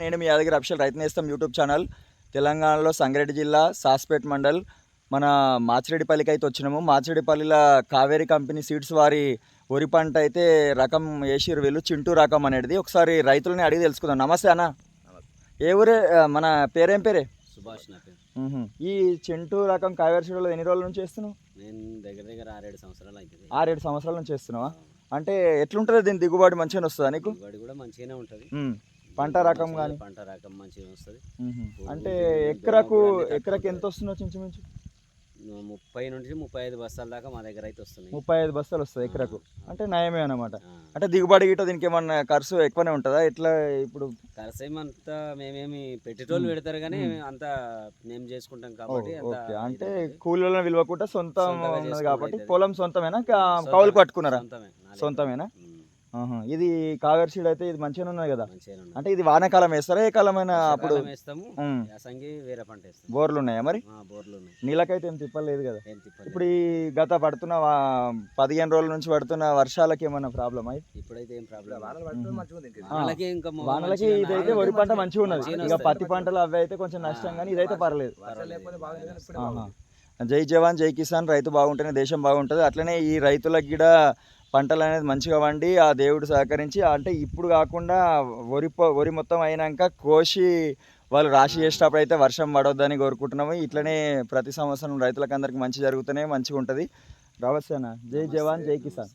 నేను మీ యాదగిరి అఫిషియల్ రైతు నేస్తం యూట్యూబ్ ఛానల్. తెలంగాణలో సంగారెడ్డి జిల్లా సాస్పేట్ మండల్. మన మాచిరెడ్డిపల్లికి అయితే వచ్చినాము. మాచిరెడ్డిపల్లిలో కావేరి కంపెనీ సీడ్స్ వారి వరి పంట అయితే రకం వేసిరు వీళ్ళు. చింటూ రకం అనేది. ఒకసారి రైతులని అడిగి తెలుసుకుందాం. నమస్తే అన్న. ఏ ఊరే? మన పేరేం పేరే? సుభాష్. ఈ చింటూ రకం కావేరి సీడ్లో ఎన్ని రోజుల నుంచి చేస్తున్నావు నేను దగ్గర దగ్గర ఆరేడు సంవత్సరాలు అవుతుంది ఆరేడు సంవత్సరాల నుంచి చేస్తున్నావా అంటే ఎట్లుంటుంది దీని దిగుబడి? మంచిగా వస్తుందా నీకు? దిగుబడి కూడా మంచిగానే ఉంటుంది. పంట రకం కానీ పంట రకం మంచిగా వస్తుంది. అంటే ఎకరకు ఎకరకు ఎంత వస్తుందో చించుమించు? ముప్పై నుంచి ముప్పై ఐదు బస్తాల దాకా మా దగ్గర అయితే వస్తున్నాయి. ముప్పై ఐదు బస్తాలు వస్తుంది ఎకరకు. అంటే నయమే అన్నమాట. ఆ. అంటే దిగుబడి గిట్ట దీనికి ఏమన్నా ఖర్చు ఎక్కువనే ఉంటుందా? ఎట్లా ఇప్పుడు? కరసేమంతా మేమేమి పెట్టేటోళ్ళు పెడతారు కానీ అంతా మేము చేసుకుంటాం కాబట్టి అంటే. కూలీలను విలువకుండా సొంతం కాబట్టి. పొలం సొంతమేనా. కౌలు పట్టుకున్నారా సొంతమేనా? ఇది కావేరి సీడ్ అయితే ఇది మంచిగానే ఉన్నది కదా. అంటే ఇది వానాకాలం వేస్తారా ఏ కాలమైనా అప్పుడు? వర్షాకాలం వేస్తాము ఉమ్. యాసంగి వేరే పంట వేస్తాం బోర్లు ఉన్నాయా మరి? ఆ, బోర్లు ఉన్నాయి. నీళ్ళకైతే ఏం తిప్పలేదు కదా. ఇప్పుడు ఈ గత పడుతున్న పదిహేను రోజుల నుంచి పడుతున్న వర్షాలకి ఏమన్నా ప్రాబ్లం అయి ఇప్పుడైతే ఏం ప్రాబ్లం. వానలకి ఇంకా వానలకి మంచిగా ఇదైతే వరి పంట మంచిగా ఉన్నది. ఇక. పత్తి పంటలు అవి అయితే కొంచెం నష్టం కానీ ఇదైతే పర్లేదు. జై జవాన్ జై కిసాన్ రైతు బాగుంటేనే దేశం బాగుంటుంది. అట్లనే ఈ రైతులకు కూడా పంటలు అనేది మంచిగా వండి ఆ దేవుడు సహకరించి అంటే ఇప్పుడు కాకుండా వరి వరి మొత్తం అయినాక కోసి వాళ్ళు రాశి చేసేటప్పుడు అయితే వర్షం పడొద్దని కోరుకుంటున్నాము. ఇట్లనే ప్రతి సంవత్సరం రైతులకు అందరికి మంచి జరుగుతూనే మంచిగా ఉంటుంది అన్న జై జవాన్ జై కిసాన్.